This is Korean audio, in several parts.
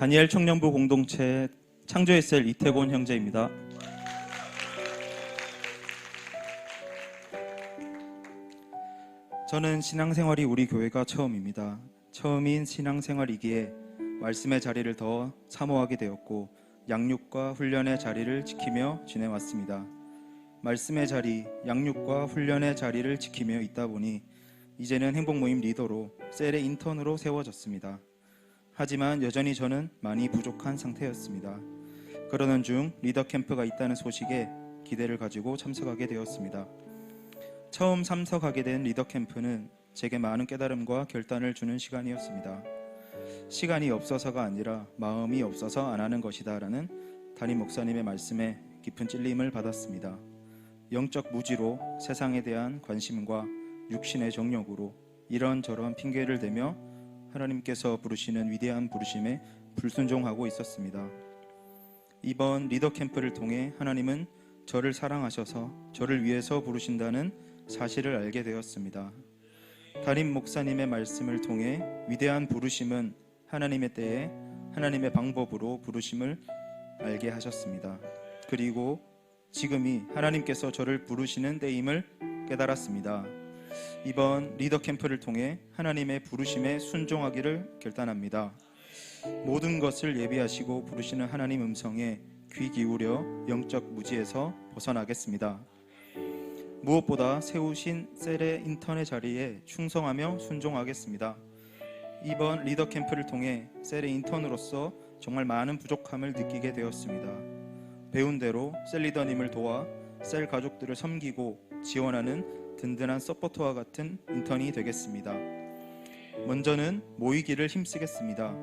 다니엘 청년부 공동체 창조의 셀 이태곤 형제입니다. 저는 신앙생활이 우리 교회가 처음입니다. 처음인 신앙생활이기에 말씀의 자리를 더 사모하게 되었고 양육과 훈련의 자리를 지키며 지내왔습니다. 말씀의 자리, 양육과 훈련의 자리를 지키며 있다 보니 이제는 행복 모임 리더로 셀의 인턴으로 세워졌습니다. 하지만 여전히 저는 많이 부족한 상태였습니다. 그러는 중 리더 캠프가 있다는 소식에 기대를 가지고 참석하게 되었습니다. 처음 참석하게 된 리더 캠프는 제게 많은 깨달음과 결단을 주는 시간이었습니다. 시간이 없어서가 아니라 마음이 없어서 안 하는 것이다라는 담임 목사님의 말씀에 깊은 찔림을 받았습니다. 영적 무지로 세상에 대한 관심과 육신의 정욕으로 이런저런 핑계를 대며 하나님께서 부르시는 위대한 부르심에 불순종하고 있었습니다. 이번 리더 캠프를 통해 하나님은 저를 사랑하셔서 저를 위해서 부르신다는 사실을 알게 되었습니다. 담임 목사님의 말씀을 통해 위대한 부르심은 하나님의 때에 하나님의 방법으로 부르심을 알게 하셨습니다. 그리고 지금이 하나님께서 저를 부르시는 때임을 깨달았습니다. 이번 리더 캠프를 통해 하나님의 부르심에 순종하기를 결단합니다. 모든 것을 예비하시고 부르시는 하나님 음성에 귀 기울여 영적 무지에서 벗어나겠습니다. 무엇보다 세우신 셀의 인턴의 자리에 충성하며 순종하겠습니다. 이번 리더 캠프를 통해 셀의 인턴으로서 정말 많은 부족함을 느끼게 되었습니다. 배운 대로 셀 리더님을 도와 셀 가족들을 섬기고 지원하는 든든한 서포터와 같은 인턴이 되겠습니다. 먼저는 모이기를 힘쓰겠습니다.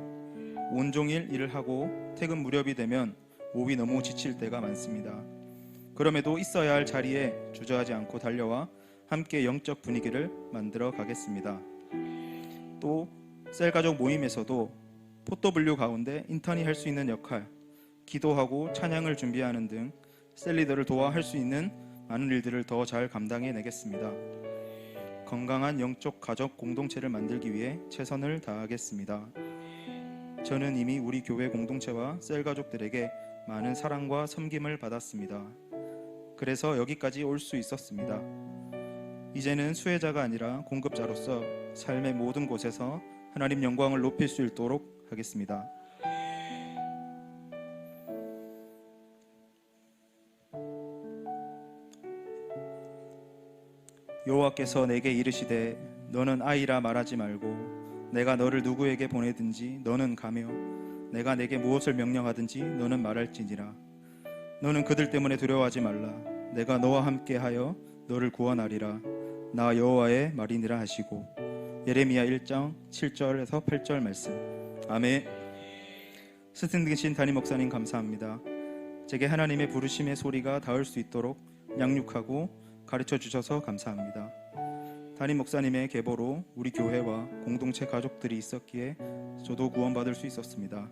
온종일 일을 하고 퇴근 무렵이 되면 몸이 너무 지칠 때가 많습니다. 그럼에도 있어야 할 자리에 주저하지 않고 달려와 함께 영적 분위기를 만들어 가겠습니다. 또 셀 가족 모임에서도 포토블류 가운데 인턴이 할 수 있는 역할, 기도하고 찬양을 준비하는 등 셀리더를 도와 할 수 있는 많은 일들을 더 잘 감당해 내겠습니다. 건강한 영적 가족 공동체를 만들기 위해 최선을 다하겠습니다. 저는 이미 우리 교회 공동체와 셀 가족들에게 많은 사랑과 섬김을 받았습니다. 그래서 여기까지 올 수 있었습니다. 이제는 수혜자가 아니라 공급자로서 삶의 모든 곳에서 하나님 영광을 높일 수 있도록 하겠습니다. 여호와께서 내게 이르시되 너는 아이라 말하지 말고 내가 너를 누구에게 보내든지 너는 가며 내가 내게 무엇을 명령하든지 너는 말할지니라. 너는 그들 때문에 두려워하지 말라. 내가 너와 함께하여 너를 구원하리라. 나 여호와의 말이니라 하시고 예레미야 1장 7절에서 8절 말씀 아멘 스승 되신 담임 목사님 감사합니다 제게 하나님의 부르심의 소리가 닿을 수 있도록 양육하고 가르쳐 주셔서 감사합니다. 담임 목사님의 계보로 우리 교회와 공동체 가족들이 있었기에 저도 구원받을 수 있었습니다.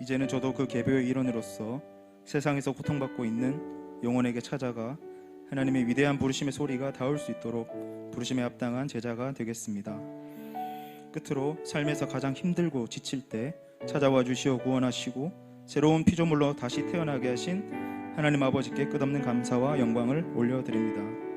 이제는 저도 그 계보의 일원으로서 세상에서 고통받고 있는 영혼에게 찾아가 하나님의 위대한 부르심의 소리가 닿을 수 있도록 부르심에 합당한 제자가 되겠습니다. 끝으로 삶에서 가장 힘들고 지칠 때 찾아와 주시어 구원하시고 새로운 피조물로 다시 태어나게 하신 하나님 아버지께 끝없는 감사와 영광을 올려드립니다.